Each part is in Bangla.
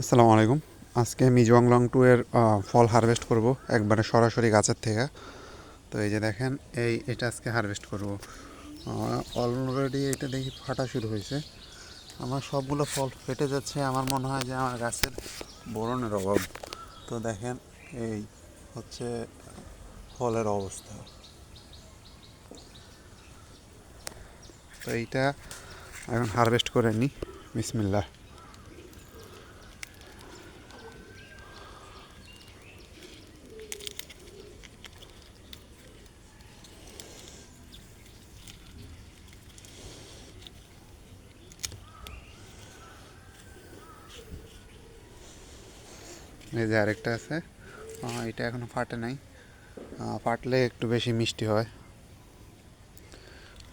আসসালামু আলাইকুম। আজকে মিজোয়াং লং টু এর ফল হারভেস্ট করব একবারে সরাসরি গাছের থেকে। তো এই যে দেখেন, এই, এটা আজকে হারভেস্ট করব। অলরেডি এটা দেখি ফাটা শুরু হয়েছে। আমার সবগুলো ফল ফেটে যাচ্ছে, আমার মনে হয় যে আমার গাছের বোরনের অভাব। তো দেখেন, এই হচ্ছে ফলের অবস্থা। তো এইটা এখন হারভেস্ট করে নিই বিসমিল্লাহ। এই যে আরেকটা আছে। এটা এখনও ফাটে নাই। ফাটলে একটু বেশি মিষ্টি হয়।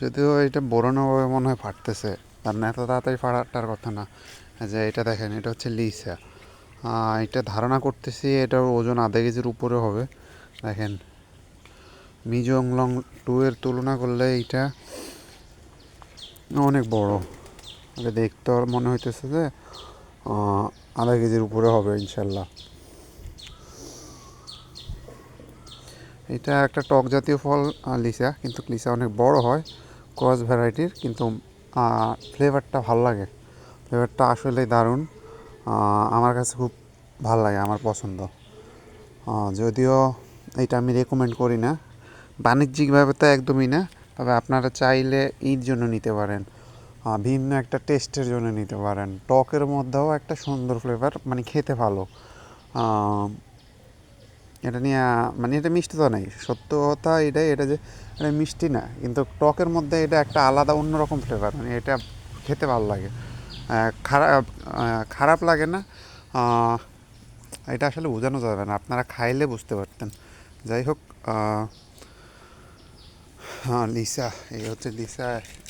যদিও এটা বোরনো মনে হয় ফাটতেছে কারণ এত তাড়াতাড়ি ফাটার কথা না। যে এটা দেখেন, এটা হচ্ছে লিসা। এটা ধারণা করতেছি এটার ওজন আধা কেজির উপরে হবে। দেখেন মিজং লং টু এর তুলনা করলে এইটা অনেক বড়। এটা দেখতে মনে হইতেছে যে আধা কেজির উপরে হবে ইনশাল্লাহ। এটা একটা টক জাতীয় ফল লিচা, কিন্তু লিচা অনেক বড় হয় ক্রস ভ্যারাইটির কিন্তু ফ্লেভারটা ভালো লাগে। ফ্লেভারটা আসলে দারুণ। আমার কাছে খুব ভালো লাগে, আমার পছন্দ। যদিও এটা আমি রেকমেন্ড করি না। বাণিজ্যিকভাবে তো একদমই না, তবে আপনারা চাইলে ঈদ জন্য নিতে পারেন। ভিন্ন একটা টেস্টের জন্য নিতে পারেন। টকের মধ্যেও একটা সুন্দর ফ্লেভার মানে খেতে ভালো। এটা নিয়ে মানে এটা মিষ্টি তো নাই। সত্য কথা এটাই, এটা যে, এটা মিষ্টি না। কিন্তু টকের মধ্যে এটা একটা আলাদা, অন্যরকম ফ্লেভার মানে এটা খেতে ভালো লাগে। খারাপ খারাপ লাগে না। এটা আসলে বোঝানো যাবে না। আপনারা খাইলে বুঝতে পারতেন। যাই হোক হ্যাঁ লিসা, এই হচ্ছে লিসা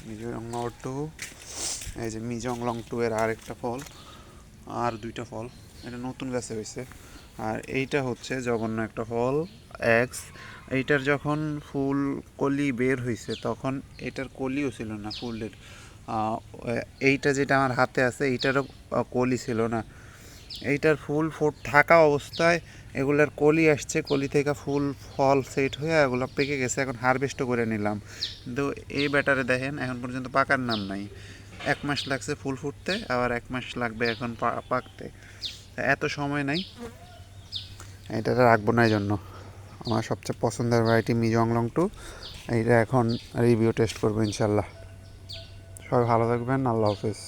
মিজোরং টু এই যে মিজং লং টু এর আরেকটা ফল, আর দুইটা ফল, এটা নতুন গাছে হয়েছে। আর এইটা হচ্ছে জঘন্য একটা ফল এক্স এইটার যখন ফুল কলি বের হয়েছে, তখন এটার কলিও ছিল না ফুলের। এইটা যেটা আমার হাতে আছে, এইটারও কলি ছিল না। এইটার ফুল ফুট থাকা অবস্থায় এগুলার কলি আসছে, কলি থেকে ফুল, ফল সেট হয়ে এগুলো পেকে গেছে, এখন হারভেস্টও করে নিলাম। কিন্তু এই ব্যাটারে দেখেন, এখন পর্যন্ত পাকার নাম নাই। এক মাস লাগছে ফুল ফুটতে, আবার এক মাস লাগবে এখন পাকতে। এত সময় নাই। এটা রাখব না এই জন্য আমার সবচেয়ে পছন্দের ভ্যারাইটি মিজং লং টু। এইটা এখন রিভিউ টেস্ট করব ইনশাল্লাহ। সবাই ভালো থাকবেন, আল্লাহ হাফিজ।